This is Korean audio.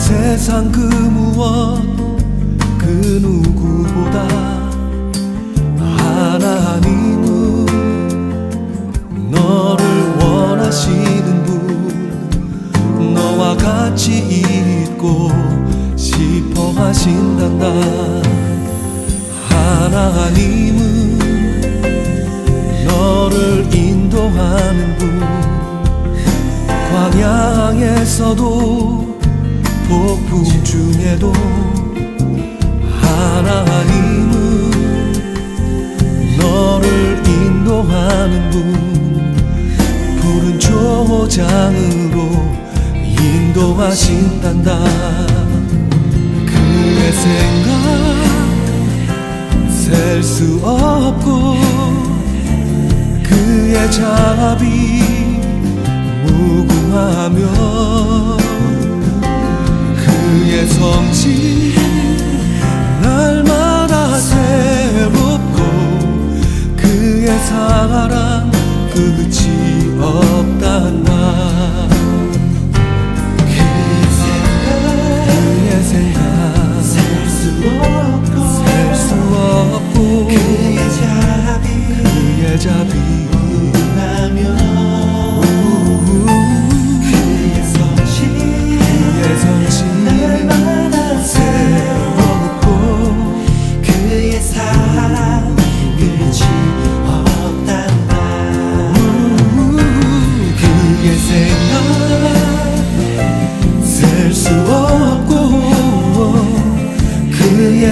세상 그 무엇 그 누구보다 하나님은 너를 원하시는 분 너와 같이 있고 싶어 하신단다. 하나님은 너를 인도하는 분 광야에서도 폭풍 중에도 하나님은 너를 인도하는 분. 푸른 초장으로 인도하신단다. 그의 생각 셀 수 없고 그의 자비 무궁하며 그의 성실 날마다 새롭고 그의 사랑 끝이 없단다 그의 생각 셀수 없고 셀수 없고 그의 자비. 그의 자비